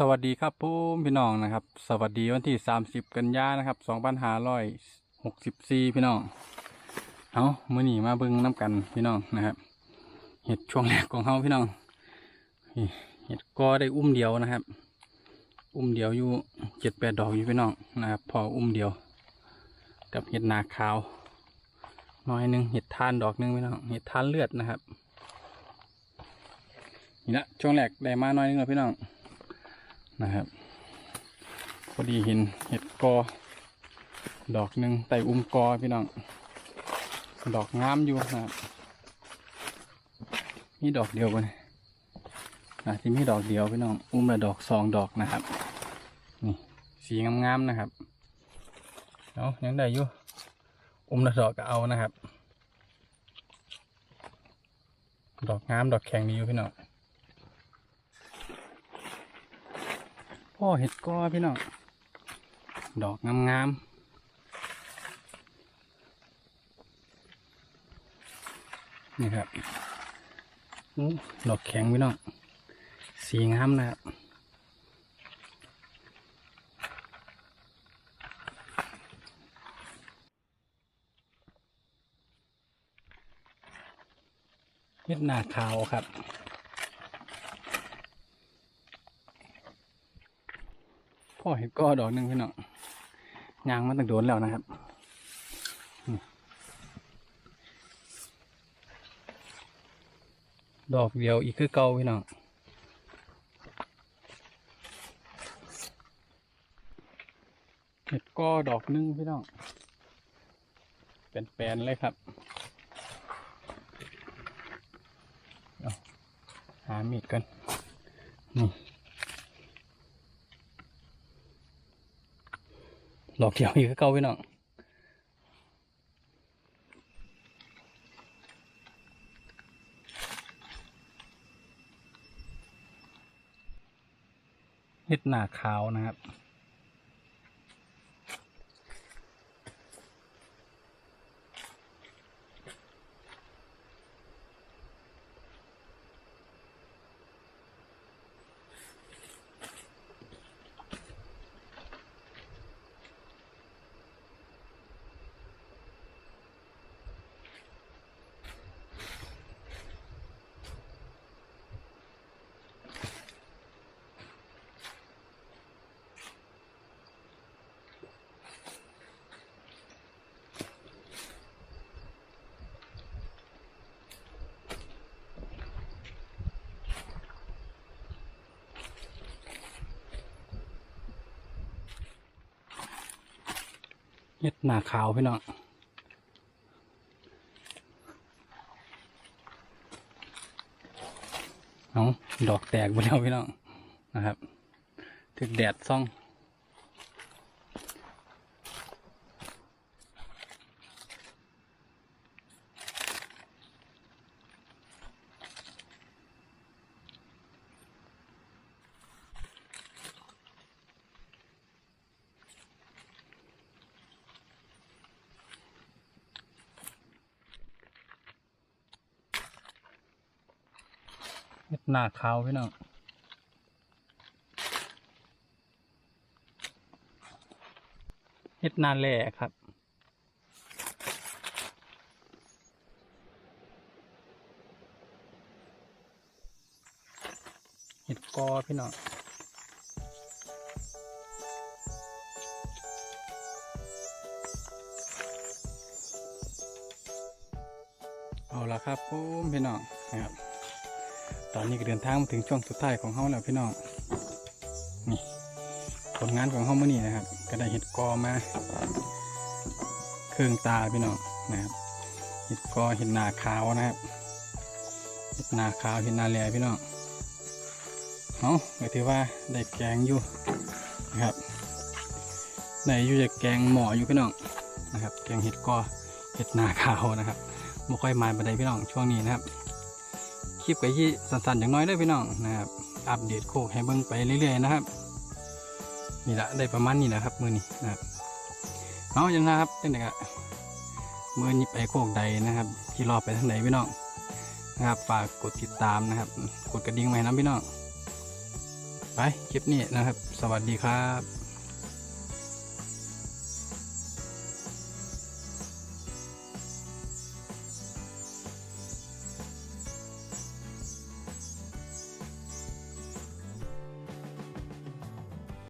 สวัสดีครับผมพี่น้องนะครับ สวัสดีวันที่ 30 กันยานะครับ2564 พี่น้องเอามื่อนี้มาเบิ่งน้ำกันพี่น้องนะครับเห็ดช่วงแรกของเฮาพี่น้องเห็ดก็ได้อุ้มเดียวนะครับ อุ้มเดียวอยู่เจ็ดแปดดอกอยู่พี่น้องนะครับ พออุ้มเดียว กับเห็ดนาขาวน้อยหนึ่งเห็ดทานดอกหนึงพี่น้องเห็ดทานเลือดนะครับนี่ละช่วงแรกได้มาน้อยหนึงแล้วพี่น้อง นะครับ พอดีเห็นเห็ดกอ ดอกหนึ่งไต่อุ้มกอพี่น้อง ดอกงามอยู่นะครับมีดอกเดียวกันนะที่มีดอกเดียวพี่น้อง อุ้มละดอกสองดอกนะครับ นี่สีงามๆนะครับเอายังได้อยู่ อุ้มละดอกก็เอานะครับ ดอกงามดอกแข็งดีอยู่พี่น้อง พ่อเห็ดก้อพี่น้องดอกงามๆนี่ครับหูดอกแข็งพี่น้อง สีงามนะครับเห็ดหนาขาวครับ พ่อเห็ดก้อดอกหนึ่งพี่น้องยางมันตั้งโดนแล้วนะครับดอกเดียวอีกคือเก่าพี่น้องเห็ดก้อดอกหนึ่งพี่น้อง เป็นแปนเลยครับเอาหามีดกันนี่ หลอกเดียวอีกเก้าพี่น้องเห็ดหนาขาวนะครับ เม็ดหนาขาวพี่น้องเอาดอกแตกไปแล้วพี่น้องนะครับ ถึกแดดซ่อง เหน้าขาวพี่น้องเห็ดนาแหล่ครับเห็ดกอพี่น้องเอาละครับผมพี่น้องนะครับ ตอนนี้ก็เดินทางมาถึงช่วงสุดท้ายของเฮาแล้วพี่น้อง นี่ผลงานของเฮามื่อนี้นะครับ ก็ได้เห็ดกอมา เครื่องตาพี่น้องนะครับ เห็ดกอเห็ดนาขาวนะครับ เห็ดนาขาวเห็ดนาแหล่พี่น้องเอาก็ถือว่าได้แกงอยู่นะครับได้อยู่จะแกงหมออยู่พี่น้องนะครับ แกงเห็ดกอเห็ดนาขาวนะครับบ่ค่อยมาบันไดพี่น้องช่วงนี้นะครับ คลิปก็ที่สั้นๆอย่างน้อยเด้พี่น้องนะครับอัปเดตโคกให้เบิ่งไปเรื่อยๆนะครับนี่ละได้ประมาณนี้นะครับมือนี้นะครับเอาอย่างนะครับเป็นไงครับมือนี้ไปโคกใดนะครับที่รอไปทางไหนพี่น้องนะครับฝากกดติดตามนะครับ กดกระดิ่งไว้นะพี่น้องไปคลิปนี้นะครับ สวัสดีครับ